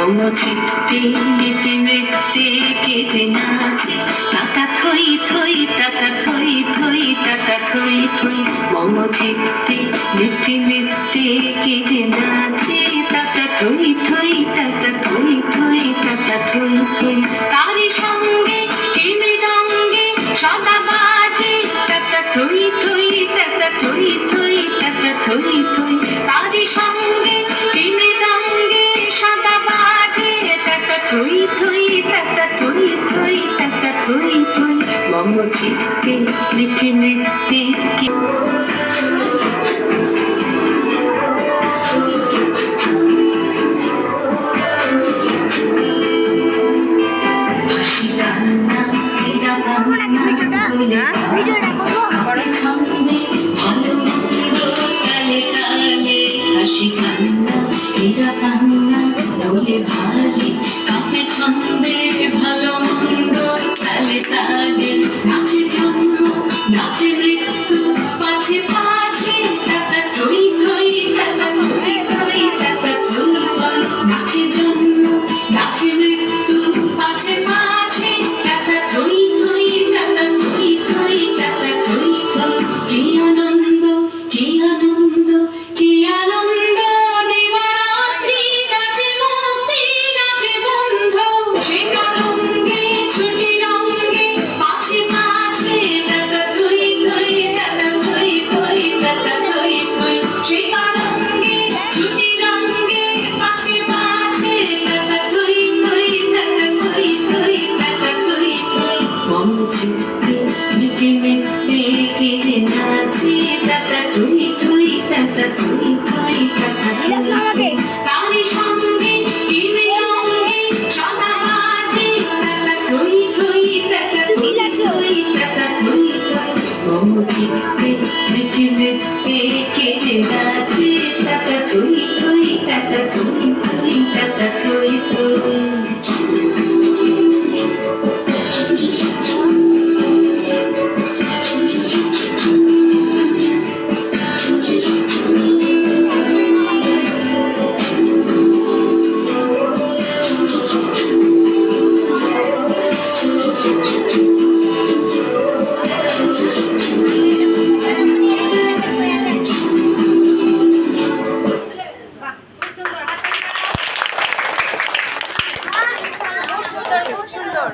মম চিত্তে নিতে নৃত্যে কে যে নাচে, তাতা থই থই, তাতা থই থই, তাতা থই থই। মম চিত্তে নিতে নৃত্যে কে যে নাচে, তাতা থই থই, তাতা থই থই, তাতা থই থই। তারি সঙ্গে কে মৃদঙ্গে সদা বাজে, তাতা থই থই, তাতা থই থই, তাতা থই থই। তব চিত্তে লিখি মৃত্যু কি ভালো 믿기지 않아 আছে খুব সুন্দর।